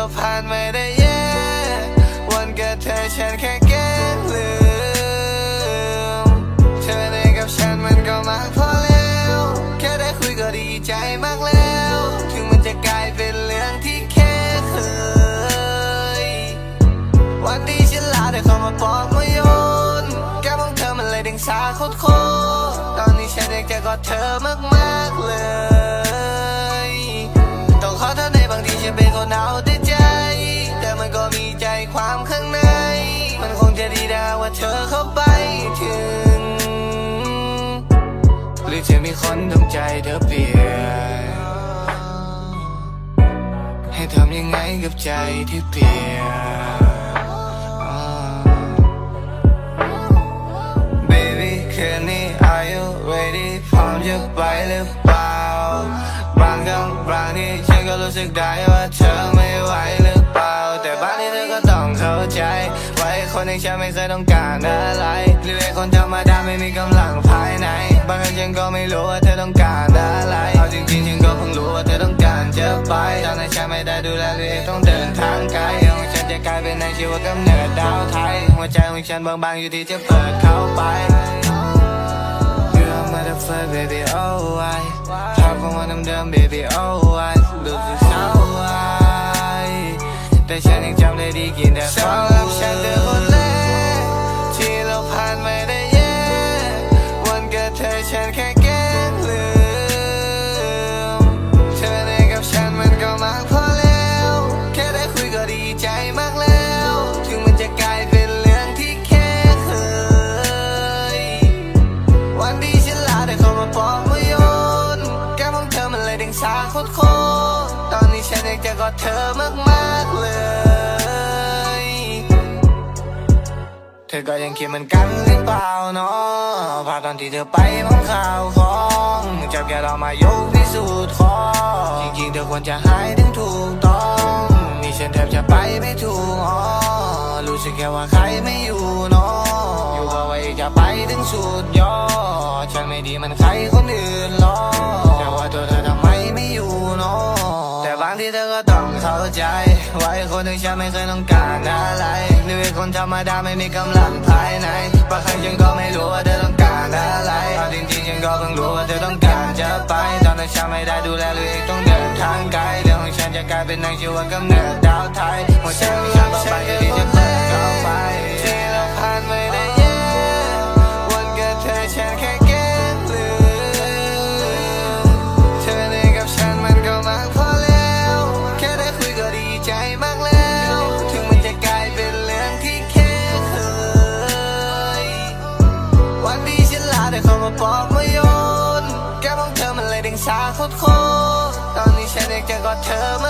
เราผ่านไม่ได้แย่วันเกิดเธอฉันแค่แกล้งลืมเธอในกับฉันมันก็มากพอแล้ว แค่ได้คุยก็ดีใจมากแล้ว ถึงมันจะกลายเป็นเรื่องที่แค่เคย วันที่ฉันลาได้เข้ามาบอกมาโยนแก้มของเธอมันเลยดึงสาโคตรโคตรตอนนี้ฉันอยากจะกอดเธอมากๆเลย ต้องขอโทษในบางทีฉันเป็นคนเอา จะมีคนทำใจเธอเปลี่ยน ให้ทำยังไงกับใจที่เปลี่ยน Baby คืนนี้ Are you ready พร้อมจะไปหรือเปล่า บางครั้งบางทีฉันก็รู้สึกได้ว่าเธอ ไอ้คนอย่างฉันไม่เคยต้องการอะไรหรือไอ้คนธรรมดาไม่มีกำลังภายใน บางครั้งฉันก็ไม่รู้ว่าเธอต้องการอะไร เอาจริงๆฉันก็เพิ่งรู้ว่าเธอต้องการจะไปตอนนั้นฉันไม่ได้ดูแลตัวเองต้องเดินทางไกลของฉันจะกลายเป็นในชีวิตกำเนิดดาวไทย หัวใจของฉันบางๆอยู่ที่จะเปิดเข้าไป You're a motherfucker baby oh I ภาพของวันเดิมๆ baby oh I รู้สึกเศร้าไว้แต่ฉันยังจำได้ดีกินแต่สำหรั มาบอกมาโยนแก้มของเธอมันเลยดึงสาโคตรโคตรตอนนี้ฉันอยากจะกอดเธอมากๆเลย เธอก็ยังคิดเหมือนกันหรือเปล่าเนาะภาพตอนที่เธอไปมองข่าวของจับแกเรามายกพิสูจน์ของจริงๆเธอควรจะหายถึงถูกต้องนี่ฉันแทบจะไปไม่ถูกอ๋อรู้สึกแค่ว่าใครไม่อยู่เนาะอยู่เพราะว่าอยากจะไปถึงสุดยอดฉัน มีมันใครคนอื่นหรอแต่ว่าตัวเธอทำไมไม่อยู่เนาะแต่บางทีเธอก็ต้องเข้าใจว่าไอ้คนที่ฉันไม่เคยต้องการอะไรหรือไอ้คนธรรมดาไม่มีกำลังภายในบางครั้งฉันก็ไม่รู้ว่าเธอต้องการอะไรเอาจริงๆฉันก็เพิ่งรู้ว่าเธอต้องการจะไปตอนนั้นฉันไม่ได้ดูแลหรือเองต้องเดินทางไกลเรื่องของฉันจะกลายเป็นนางชีวกำเนิดดาวไทยหัวใจของฉันบอกไป มาบอกมาโยนแก้มองเธอมันเลยดึงสาโคตรโคตรตอนนี้ฉันอยากจะกอดเธอมา